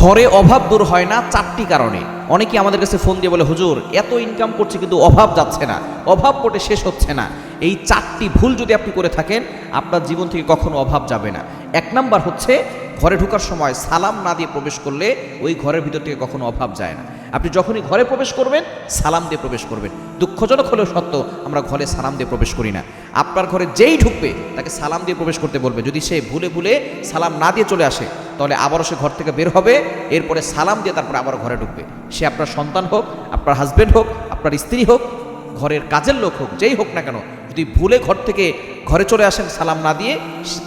ঘরে অভাব দূর হয় না চারটি কারণে। অনেকে আমাদের কাছে ফোন দিয়ে বলে, হুজুর, এত ইনকাম করছে কিন্তু অভাব যাচ্ছে না, অভাব পটে শেষ হচ্ছে না। এই চারটি ভুল যদি আপনি করে থাকেন, আপনার জীবন থেকে কখনো অভাব যাবে না। এক নাম্বার হচ্ছে ঘরে ঢোকার সময় সালাম না দিয়ে প্রবেশ করলে ওই ঘরের ভিতর থেকে কখনো অভাব যায় না। আপনি যখনই ঘরে প্রবেশ করবেন, সালাম দিয়ে প্রবেশ করবেন। দুঃখজনক হলেও সত্য, আমরা ঘরে সালাম দিয়ে প্রবেশ করি না। আপনার ঘরে যেই ঢুকবে, তাকে সালাম দিয়ে প্রবেশ করতে বলবে। যদি সে ভুলে ভুলে সালাম না দিয়ে চলে আসে, তাহলে আবারও সে ঘর থেকে বের হবে, এরপরে সালাম দিয়ে তারপরে আবার ঘরে ঢুকবে। সে আপনার সন্তান হোক, আপনার হাজবেন্ড হোক, আপনার স্ত্রী হোক, ঘরের কাজের লোক হোক, যেই হোক না কেন যদি ভুলে ঘর থেকে ঘরে চলে আসেন সালাম না দিয়ে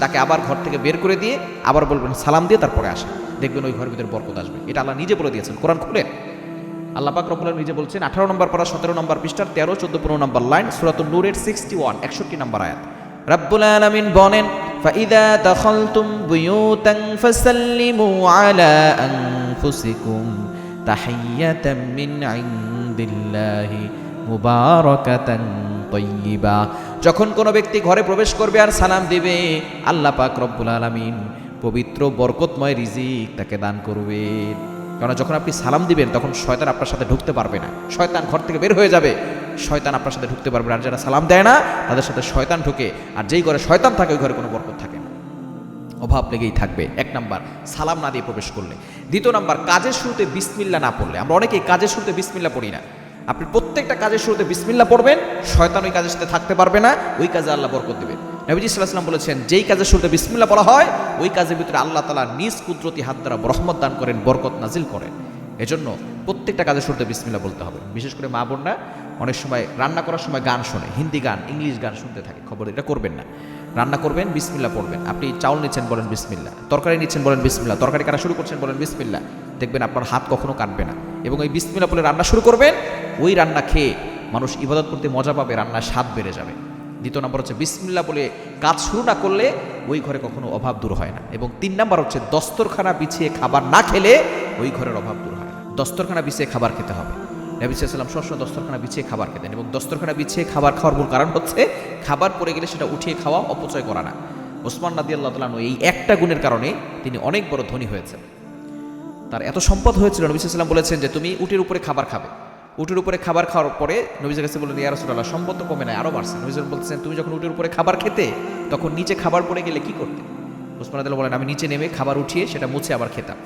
তাকে আবার ঘর থেকে বের করে দিয়ে আবার বলবেন সালাম দিয়ে তারপরে আসেন দেখবেন ওই ঘরের ভিতরে বরকত আসবে এটা আল্লাহ নিজে বলে দিয়েছেন কোরআন খুলেন আল্লাহ পাক রব্বুল আলামিন নিজে বলছেন আঠারো নম্বর পারা সতেরো নম্বর পৃষ্ঠার তেরো চোদ্দ পনেরো নম্বর লাইন সুরাতুল নূরের সিক্সটি ওয়ান একষট্টি নম্বর আয়াত রব্বুল আলামিন বলেন فإذا دخلتم بيوتا فسلموا على أنفسكم تحية من عند الله مباركة তৈবা যখন কোনো ব্যক্তি ঘরে প্রবেশ করবে আর সালাম দেবে, আল্লাহ পাক রব্বুল আলমিন পবিত্র, বরকতময় রিজিক তাকে দান করবে। কেননা যখন আপনি সালাম দিবেন, তখন শয়তান আপনার সাথে ঢুকতে পারবে না। শয়তান ঘর থেকে বের হয়ে যাবে। শয়তান আপনার সাথে ঢুকতে পারবে আর যারা সালাম দেয় না, তাদের সাথে শয়তান ঢুকে। আর যেই ঘরে শয়তান থাকে, ওই ঘরে কোনো বরকত থাকে না। অভাব লেগেই থাকবে। এক নাম্বার, সালাম না দিয়ে প্রবেশ করলে। দ্বিতীয় নাম্বার, কাজের শুরুতে বিসমিল্লা না পড়লে। আমরা অনেকেই কাজের শুরুতে বিসমিল্লা পড়ি না। আপনি প্রত্যেকটা কাজের শুরুতে বিসমিল্লা পড়বেন, শয়তান ওই কাজের সাথে থাকতে পারবে না, ওই কাজে আল্লাহ বরকত দেবেন। নবীজি সাল্লাহাম বলেছেন, যেই কাজের শুরুতে বিসমিল্লা পড়া হয়, ওই কাজের ভিতরে আল্লাহ তালা নিজ কুদরতি হাত দ্বারা রহমত দান করেন, বরকত নাজিল করেন। এজন্য প্রত্যেকটা কাজের শুরুতে বিসমিল্লা বলতে হবে। বিশেষ করে মা বোনরা অনেক সময় রান্না করার সময় গান শোনে, হিন্দি গান, ইংলিশ গান শুনতে থাকে, খবর এটা করবেন না। রান্না করবেন বিসমিল্লা পড়বেন। আপনি চাউল নিচ্ছেন বলেন বিসমিল্লা তরকারি নিচ্ছেন বলেন বিসমিল্লা তরকারি কাটা শুরু করছেন বলেন বিসমিল্লা দেখবেন আপনার হাত কখনো কাটবে না। এবং এই বিসমিল্লা বলে রান্না শুরু করবেন, ওই রান্না খেয়ে মানুষ ইবাদত করতে মজা পাবে, রান্নার স্বাদ বেড়ে যাবে। দ্বিতীয় নম্বর হচ্ছে বিসমিল্লা বলে কাজ শুরু না করলে ওই ঘরে কখনো অভাব দূর হয় না। এবং তিন নম্বর হচ্ছে দস্তরখানা বিছিয়ে খাবার না খেলে ওই ঘরের অভাব দূর হয়। দস্তরখানা বিছিয়ে খাবার খেতে হবে। নবী সাল্লাম সবসময় দস্তরখানা বিছিয়ে খাবার খেতেন এবং দস্তরখানা বিছিয়ে খাবার খাওয়ার মূল কারণ হচ্ছে খাবার পড়ে গেলে সেটা উঠিয়ে খাওয়া, অপচয় করা না। ওসমান নাদি আল্লাহ তালানো এই একটা গুণের কারণে তিনি অনেক বড় ধনী হয়েছেন। তার এত সম্পদ হয়েছিল, নবী সাল্লাম বলেছেন যে তুমি উটের উপরে খাবার খাবে। উটের উপরে খাবার খাওয়ার পরে নবীজের কাছে বললেন, ইয়া রাসূলুল্লাহ, সম্পদ তো কমে নাই আরও বাড়ছে। নবীজ বলছেন, তুমি যখন উটের উপরে খাবার খেতে, তখন নিচে খাবার পড়ে গেলে কি করতে? ওসমান আদাল বলেন, আমি নিচে নেমে খাবার উঠিয়ে সেটা মুছে আবার খেতাম।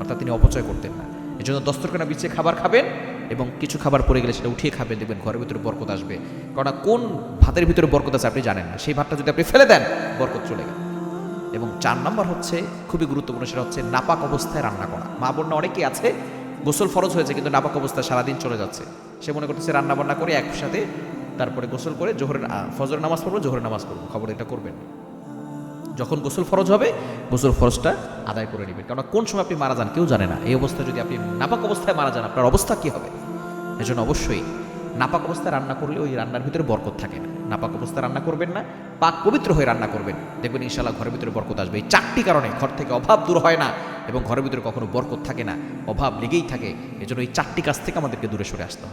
অর্থাৎ তিনি অপচয় করতেন না। এই জন্য দস্তরখানা বিছিয়ে খাবার খাবেন এবং কিছু খাবার পড়ে গেলে সেটা উঠিয়ে খাবেন, দেখবেন ঘরের ভিতরে বরকত আসবে। কারণ কোন ভাতের ভিতরে বরকত আছে আপনি জানেন না। সেই ভাতটা যদি আপনি ফেলে দেন, বরকত চলে গেল। এবং চার নম্বর হচ্ছে, খুবই গুরুত্বপূর্ণ সেটা হচ্ছে নাপাক অবস্থায় রান্না করা। মা বোনরা অনেকেই আছে, গোসল ফরজ হয়েছে কিন্তু নাপাক অবস্থায় সারাদিন চলে যাচ্ছে। সে মনে করতেছে রান্না বান্না করে একসাথে তারপরে গোসল করে জোহরের ফজরের নামাজ পড়ব, জোহরের নামাজ পড়ব। খবর এটা করবেন। যখন গোসল ফরজ হবে, গোসল ফরজটা আদায় করে নেবেন। কারণ কোন সময় আপনি মারা যান কেউ জানে না। এই অবস্থায় যদি আপনি নাপাক অবস্থায় মারা যান, আপনার অবস্থা কি হবে? এজন্য অবশ্যই নাপাক অবস্থায় রান্না করলে ওই রান্নার ভিতরে বরকত থাকে না। নাপাক অবস্থায় রান্না করবেন না, পাক পবিত্র হয়ে রান্না করবেন। দেখবেন ইনশাল্লাহ ঘরের ভিতরে বরকত আসবে। এই চারটি কারণে ঘর থেকে অভাব দূর হয় না এবং ঘরের ভিতরে কখনো বরকত থাকে না, অভাব লেগেই থাকে। এজন্য এই চারটি কাজ থেকে আমাদেরকে দূরে সরে আসতে হবে।